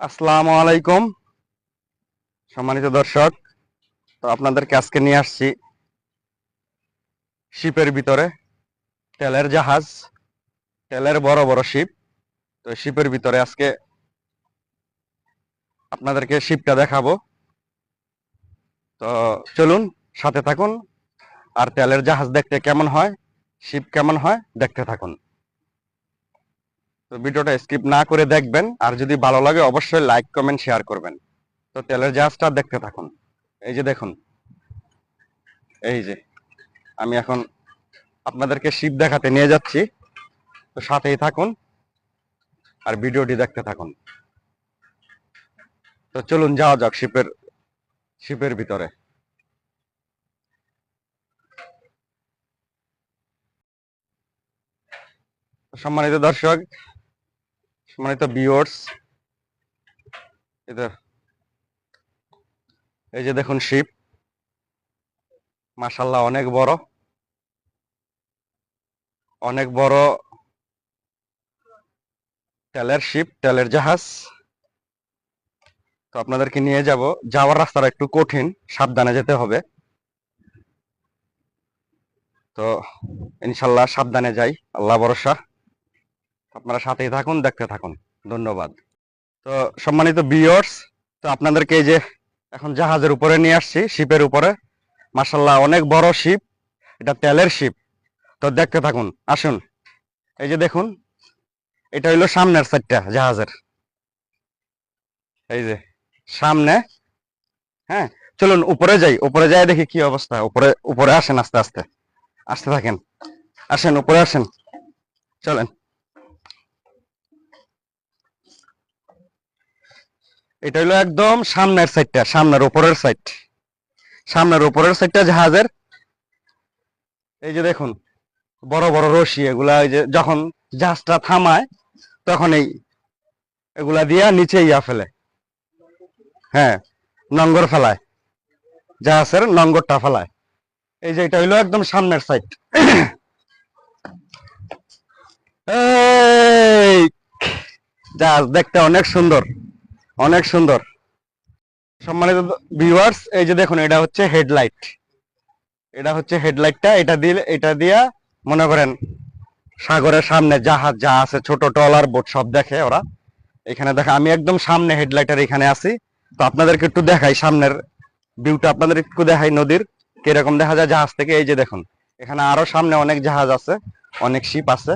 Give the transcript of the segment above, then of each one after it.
আসসালামু আলাইকুম, সম্মানিত দর্শক। তো আপনাদেরকে আজকে নিয়ে আসছি শিপের ভিতরে, তেলের জাহাজ, তেলের বড় বড় শিপ। তো শিপের ভিতরে আজকে আপনাদেরকে শিপটা দেখাবো। তো চলুন, সাথে থাকুন, আর তেলের জাহাজ দেখতে কেমন হয়, শিপ কেমন হয়, দেখতে থাকুন। তো ভিডিওটা স্কিপ না করে দেখবেন। আর যদি ভালো লাগে, অবশ্যই লাইক কমেন্ট শেয়ার করবেন। তো তেলের জাহাজটা দেখতে থাকুন। এই যে দেখুন। এই যে। আমি এখন আপনাদেরকে শিপ দেখাতে নিয়ে যাচ্ছি। তো সাথেই থাকুন। আর ভিডিওটি দেখতে থাকুন। তো চলুন, যাওয়া যাক শিপের শিপের ভিতরে। সম্মানিত দর্শক সম্মানিত ভিউয়ার্স এদের। এই যে দেখুন শিপ মাশাল্লাহ অনেক বড়। অনেক বড় তেলের শিপ তেলের জাহাজ। তো আপনাদেরকে নিয়ে যাব। যাওয়ার রাস্তাটা একটু কঠিন, সাবধানে যেতে হবে। তো ইনশাল্লাহ সাবধানে যাই, আল্লাহ ভরসা। আপনারা সাথেই থাকুন, দেখতে থাকুন। ধন্যবাদ। তো সম্মানিত বিয়ার্স তো আপনাদেরকে এই যে এখন জাহাজের উপরে নিয়ে আসছি শিপের উপরে। মার্শাল্লাহ অনেক বড় শিপ এটা তেলের শিপ তো দেখতে থাকুন, আসুন। এই যে দেখুন, এটা হইল সামনের সাইডটা জাহাজের। এই যে, সামনে হ্যাঁ চলুন উপরে যাই। উপরে যাই দেখি কি অবস্থা। উপরে উপরে আসেন আস্তে আস্তে। আসতে থাকেন। আসেন, উপরে আসেন। চলেন। এটা হলো একদম সামনের সাইডটা সামনের উপরের সাইড সামনের উপরের সাইডটা জাহাজের, এই যে দেখুন, বড় বড় রশি, এগুলা ওই যে যখন জাহাজটা থামায়, তখন এই এগুলা দিয়া নিচে ইয়া ফেলে। হ্যাঁ নঙ্গর ফেলায়, জাহাজের নঙ্গরটা ফেলায়। এই যে এটা হইল একদম সামনের সাইড জাহাজ দেখতে অনেক সুন্দর। অনেক সুন্দর। সম্মানিত ভিউয়ার্স এই যে দেখুন, এটা হচ্ছে হেডলাইট এটা হচ্ছে হেডলাইটটা এটা দিলে এটা দিয়া মনে করেন সাগরের সামনে জাহাজ যা আছে, ছোট ট্রলার বোট সব দেখে ওরা। এখানে দেখা আমি একদম সামনে হেডলাইটের এখানে আছি। তো আপনাদেরকে একটু দেখাই সামনের ভিউটা আপনাদের একটু দেখাই নদীর, কীরকম দেখা যায় জাহাজ থেকে। এই যে দেখুন, এখানে আরও সামনে অনেক জাহাজ আছে, অনেক শিপ আছে।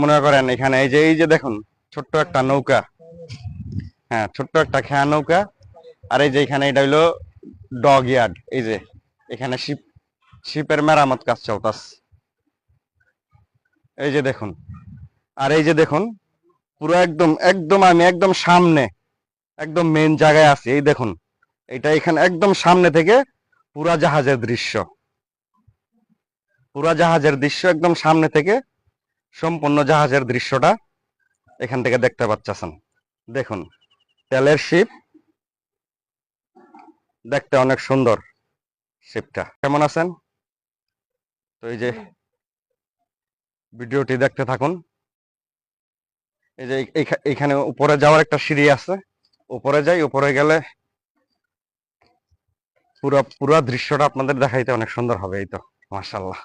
মনে করেন এখানে, এই যে এই যে দেখুন ছোট্ট একটা নৌকা। হ্যাঁ ছোট্ট একটা খেয়া নৌকা। আর এই যে এখানে এটা হইল ডগ ইয়ার্ড। এই যে, এখানে শিপ, শিপের মেরামত কাজ চলতাস এই যে দেখুন, আর এই যে দেখুন, পুরো একদম একদম আমি একদম সামনে, একদম মেন জায়গায় আছি। এই দেখুন, এটা এখানে একদম সামনে থেকে পুরা জাহাজের দৃশ্য। পুরা জাহাজের দৃশ্য একদম সামনে থেকে সম্পূর্ণ জাহাজের দৃশ্যটা এখান থেকে দেখতে পাচ্ছেন। দেখুন তেলের শিপ দেখতে অনেক সুন্দর শিপটা কেমন আছেন? তো এই যে ভিডিওটি দেখতে থাকুন। এই যে এখানে উপরে যাওয়ার একটা সিঁড়ি আছে। উপরে যাই উপরে গেলে পুরো পুরো দৃশ্যটা আপনাদের দেখাইতে অনেক সুন্দর হবে এই তো মাশাল্লাহ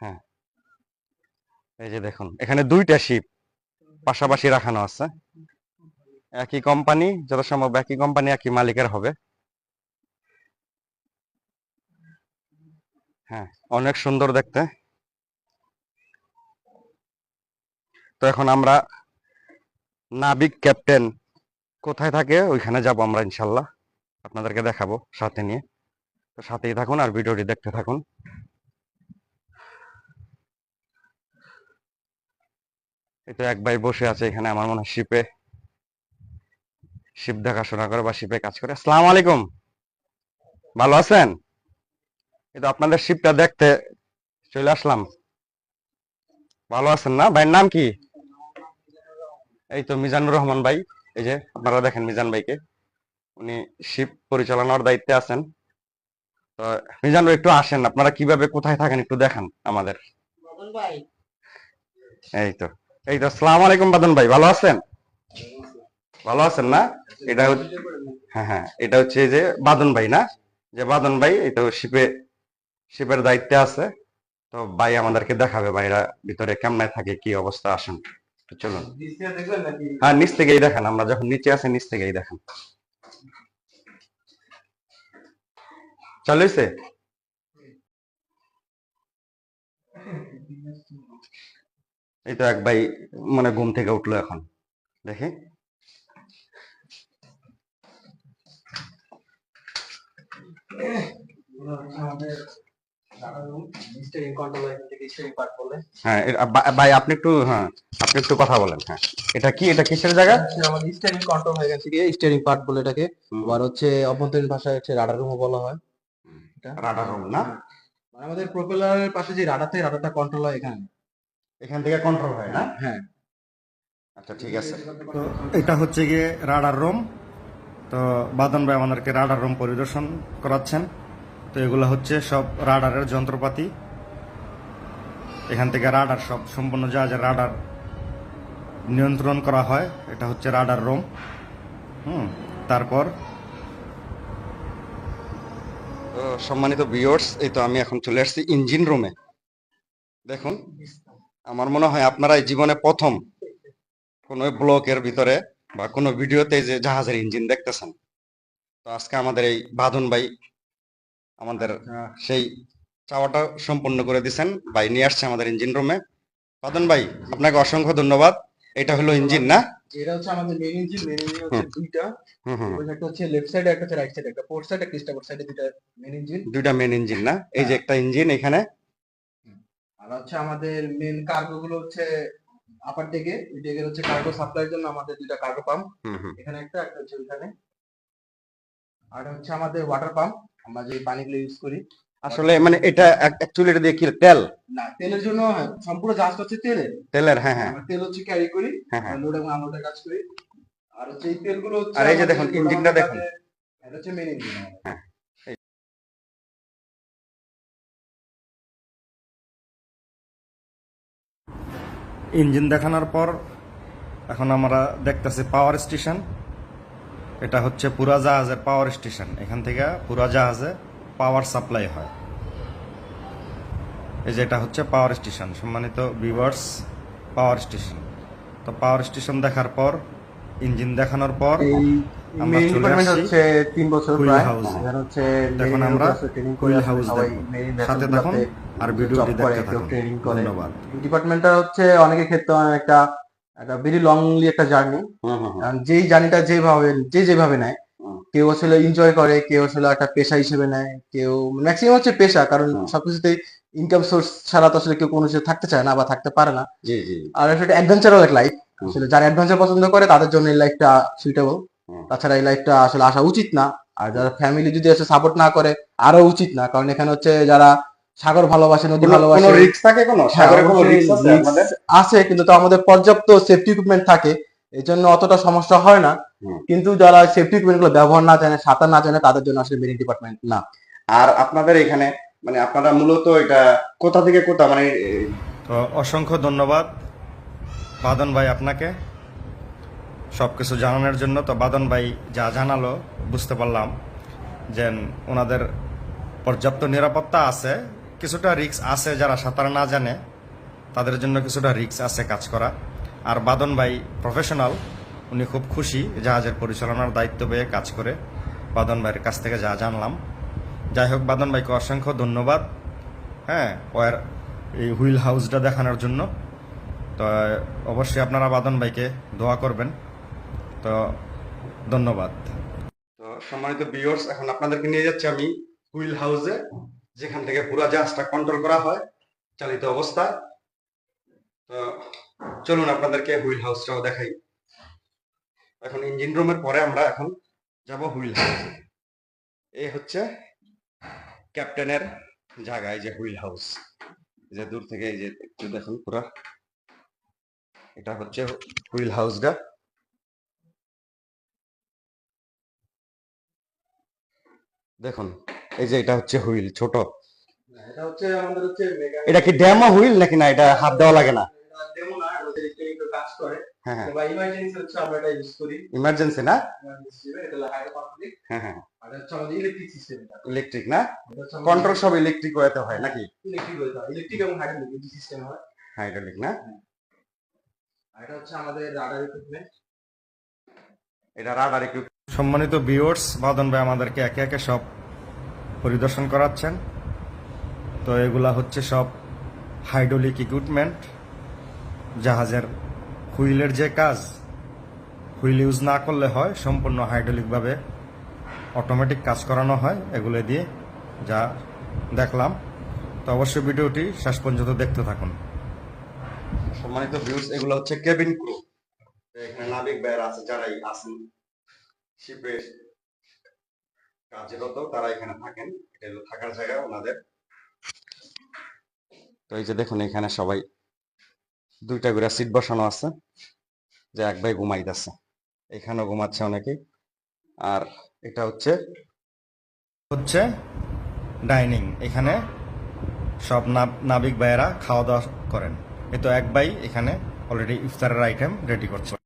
হ্যাঁ। এই যে দেখুন, এখানে দুইটা শিপ পাশাপাশি রাখানো আছে। একই কোম্পানি যত সম্ভব একই কোম্পানি একই মালিকের হবে। হ্যাঁ অনেক সুন্দর দেখতে। তো এখন আমরা নাবিক ক্যাপ্টেন কোথায় থাকে, ওইখানে যাব আমরা ইনশাল্লাহ। আপনাদেরকে দেখাবো সাথে নিয়ে। সাথেই থাকুন আর ভিডিওটি দেখতে থাকুন। এই তো এক ভাই বসে আছে এখানে আমার মনে হয় শিপে। শিপ দেখাশোনা করে বা শিপে কাজ করে। আসসালামু আলাইকুম। ভালো আছেন? এই তো আপনাদের শিপটা দেখতে চলে আসলাম। ভালো আছেন না? ভাইয়ের নাম কি? এই তো মিজানুর রহমান ভাই। এই যে আপনারা দেখেন মিজান ভাইকে। উনি শিপ পরিচালনার দায়িত্বে আছেন। মিজান একটু আসেন আপনারা কীভাবে কোথায় থাকেন একটু দেখান আমাদের। এই তো এই তো আসসালামু আলাইকুম বাদন ভাই ভালো আছেন? ভালো আছেন না? এটা হ্যাঁ হ্যাঁ এটা হচ্ছে যে বাদন ভাই না? যে বাদন ভাই এই তো শিপে শিপের দায়িত্বে আছে। তো ভাই আমাদেরকে দেখাবে ভাইরা ভিতরে কেমনে থাকে কি অবস্থা আসেন। চলুন। হ্যাঁ নিচ থেকেই দেখেন আমরা যখন নিচে আছি নিচ থেকেই দেখেন। চালু হয়েছে এই তো এক ভাই মানে ঘুম থেকে উঠল এখন। দেখি। হ্যাঁ ভাই আপনি একটু হ্যাঁ আপনি একটু কথা বলেন হ্যাঁ। এটা কি? এটা কিসের জায়গা? আমাদের স্টিয়ারিং কন্ট্রোল এখান থেকে স্টিয়ারিং পার্ট বলে এটাকে। আবার হচ্ছে অভ্যন্তরীণ ভাষায় হচ্ছে রাডার রুমও বলা হয়। রাডার রুম না? মানে আমাদের প্রপেলারের পাশে যে রাডার থেকে রাডারটা কন্ট্রোল হয় এখানে। এখান থেকে কন্ট্রোল হয় না? হ্যাঁ। আচ্ছা ঠিক আছে। তো এটা হচ্ছে গিয়ে রাডার রুম তো বাদন ভাই আমাদেরকে রাডার রুম পরিদর্শন করাচ্ছেন। তো এগুলো হচ্ছে সব রাডারের যন্ত্রপাতি। এখান থেকে রাডার সব সম্পূর্ণ জাহাজের রাডার নিয়ন্ত্রণ করা হয় এটা হচ্ছে রাডার রুম হুম তারপর সম্মানিত ভিউয়ার্স এই তো আমি এখন চলে আসছি ইঞ্জিন রুমে দেখুন আমার মনে হয় আপনারা এই জীবনে প্রথম কোনো ব্লকের ভিতরে বা কোনো ভিডিওতে যে জাহাজের ইঞ্জিন দেখতেছেন। তো আজকে আমাদের এই বাঁধন ভাই আমাদের সেই চাওয়াটা সম্পূর্ণ করে দিছেন ভাই নিয়ে আসছে আমাদের ইঞ্জিন রুমে বাঁধন ভাই আপনাকে অসংখ্য ধন্যবাদ। এটা হলো ইঞ্জিন না? এটা হচ্ছে আমাদের মেন ইঞ্জিন মেন ইঞ্জিন হচ্ছে দুইটা। একটা হচ্ছে লেফট সাইডে একটা হচ্ছে রাইট সাইডে একটা পোর্ট সাইড একটা স্টার্বোর্ড সাইডে দুইটা মেন ইঞ্জিন দুইটা মেন ইঞ্জিন না? এই যে একটা ইঞ্জিন এখানে। আর হচ্ছে আমাদের মেন কার্গো গুলো হচ্ছে আপার ডেকে ওই ডেকের হচ্ছে কার্গো সাপ্লাইয়ের জন্য আমাদের দুইটা কার্গো পাম্প এখানে একটা একটা হচ্ছে ওইখানে। আর হচ্ছে আমাদের ওয়াটার পাম্প আমরা যে পানিগুলো ইউজ করি। আসলে মানে এটা অ্যাকচুয়ালি এটা দিয়ে কি তেল? না তেলের জন্য হ্যাঁ, সম্পূর্ণ জাহাজটা হচ্ছে তেলের। তেলের হ্যাঁ হ্যাঁ। তেল হচ্ছে ক্যারি করি হ্যাঁ হ্যাঁ। লোড এবং আনলোডের কাজ করি। আর হচ্ছে এই তেলগুলো হচ্ছে আর এই যে দেখুন, ইঞ্জিনটা দেখুন। এটা হচ্ছে মেন ইঞ্জিন ইঞ্জিন দেখানোর পর এখন আমরা দেখতেছি পাওয়ার স্টেশন এটা হচ্ছে পুরা জাহাজের পাওয়ার স্টেশন এখান থেকে পুরা জাহাজে পাওয়ার সাপ্লাই হয় এই যে এটা হচ্ছে পাওয়ার স্টেশন সম্মানিত ভিউয়ার্স পাওয়ার স্টেশন তো পাওয়ার স্টেশন দেখার পর ইঞ্জিন দেখানোর পর আমরা চলে আসছি তিন বছর প্রায়। হচ্ছে দেখুন আমরা ট্রেনিং হাউস সবাই দেখব। মেইন সাথে দেখুন আর ভিডিওটি দেখতে থাকুন ট্রেনিং করে ধন্যবাদ ডিপার্টমেন্টটা হচ্ছে অনেকের ক্ষেত্রে অনেক একটা একটা ভেরি লংলি একটা জার্নি। যেই জার্নিটা যেভাবে যে যেভাবে নেয়। কেউ আসলে এনজয় করে কেউ আসলে একটা পেশা হিসেবে নেয় কেউ ম্যাক্সিমাম হচ্ছে পেশা কারণ হুম। সবকিছুতেই ইনকাম সোর্স ছাড়া তো আসলে কেউ কোনো কিছু থাকতে চায় না বা থাকতে পারে না। জি জি। আর একটা অ্যাডভেঞ্চারাল এক লাইফ আসলে যারা অ্যাডভেঞ্চার পছন্দ করে তাদের জন্য এই লাইফটা সুইটেবল তাছাড়া এই লাইফটা আসলে আসা উচিত না। আর যারা ফ্যামিলি যদি আসলে সাপোর্ট না করে আরও উচিত না। কারণ এখানে হচ্ছে যারা সাগর ভালোবাসে নদী ভালোবাসে রিস্ক থাকে কোনো? হ্যাঁ, সাগরে কোনো রিস্ক আছে আমাদের? আছে কিন্তু তো আমাদের পর্যাপ্ত সেফটি ইকুইপমেন্ট থাকে এই জন্য অতটা সমস্যা হয় না। কিন্তু যারা সেফটি ইকুইপমেন্টগুলো ব্যবহার না জানে সাঁতার না জানে তাদের জন্য আসলে মেরিন ডিপার্টমেন্ট না। আর আপনাদের এখানে মানে আপনারা মূলত এটা কোথা থেকে কোথা মানে তো অসংখ্য ধন্যবাদ বাদন ভাই আপনাকে। সব কিছু জানানোর জন্য তো বাদন ভাই যা জানালো বুঝতে পারলাম যে ওনাদের পর্যাপ্ত নিরাপত্তা আছে। কিছুটা রিক্স আছে যারা সাঁতার না জানে তাদের জন্য কিছুটা রিস্ক আছে কাজ করা। আর বাদন ভাই প্রফেশনাল উনি খুব খুশি জাহাজের পরিচালনার দায়িত্ব পেয়ে কাজ করে। বাদন ভাইয়ের কাছ থেকে যা জানলাম। যাই হোক, বাদন ভাইকে অসংখ্য ধন্যবাদ। হ্যাঁ ওর এই হুইল হাউসটা দেখানোর জন্য। তো, অবশ্যই আপনারা বাদন ভাইকে দোয়া করবেন। তো, ধন্যবাদ। তো, সম্মানিত ভিউয়ার্স এখন আপনাদেরকে নিয়ে যাচ্ছি আমি হুইল হাউসে, যেখান থেকে পুরো জাহাজটা কন্ট্রোল করা হয়, চালিত অবস্থায়। তো, চলুন আপনাদেরকে হুইল হাউসটাও দেখাই। এখন ইঞ্জিন রুমের পরে আমরা এখন যাব হুইল হাউস। এই হচ্ছে ক্যাপ্টেনের জায়গায় যে হুইল হাউস। এই যে দূর থেকে এই যে একটু দেখুন পুরা। এটা হচ্ছে হুইল হাউসটা দেখুন এই যে এটা হচ্ছে হুইল ছোট। এটা হচ্ছে আমাদের হচ্ছে এটা কি ডেমো হুইল নাকি না? এটা হাত দেওয়া লাগে না। ডেমো না কাজ করে। হ্যাঁ হ্যাঁ। বা ইমার্জেন্সি হচ্ছে আমরা এটা ইউজ করি। ইমার্জেন্সি না? এটা হাই পাবলিক হ্যাঁ হ্যাঁ আর এটা হচ্ছে আমাদের ইলেকট্রিক সিস্টেম ইলেকট্রিক না? কন্ট্রোল সব ইলেকট্রিক ওয়েতে হয় নাকি? ইলেকট্রিক হইতে হয়। ইলেকট্রিক এবং হাইড্রোলিক সিস্টেম হয়। হাইড্রোলিক না? আর এটা হচ্ছে আমাদের রাডার ইকুইপমেন্ট এটা রাডার একটু সম্মানিত ভিউয়ার্স বাদন ভাই আমাদেরকে একে একে সব পরিদর্শন করাচ্ছেন। তো এগুলা হচ্ছে সব হাইড্রোলিক ইকুইপমেন্ট জাহাজের হুইলের যে কাজ, হুইল ইউজ না করলে হয়, সম্পূর্ণ হাইড্রোলিকভাবে অটোমেটিক কাজ করানো হয়, এগুলো দিয়ে যা দেখলাম। তো অবশ্যই ভিডিওটি শেষ পর্যন্ত দেখতে থাকুন। সম্মানিত ভিউস এগুলো হচ্ছে কেবিন ক্রু এখানে নাবিক ভাইয়েরা আছে, যারাই আছেন শিপে কাজরত তারা এখানে থাকেন। এটা থাকার জায়গা ওনাদের। তো এই যে দেখুন, এখানে সবাই দুইটা করে সিট বসানো আছে। যে এক ভাই ঘুমাইতেছে। এখানেও ঘুমাচ্ছে অনেকে আর এটা হচ্ছে হচ্ছে ডাইনিং। এখানে সব নাব- নাবিক ভাইয়েরা খাওয়া দাওয়া করেন। এ তো এক ভাই এখানে অলরেডি ইফতারের আইটেম রেডি করছে।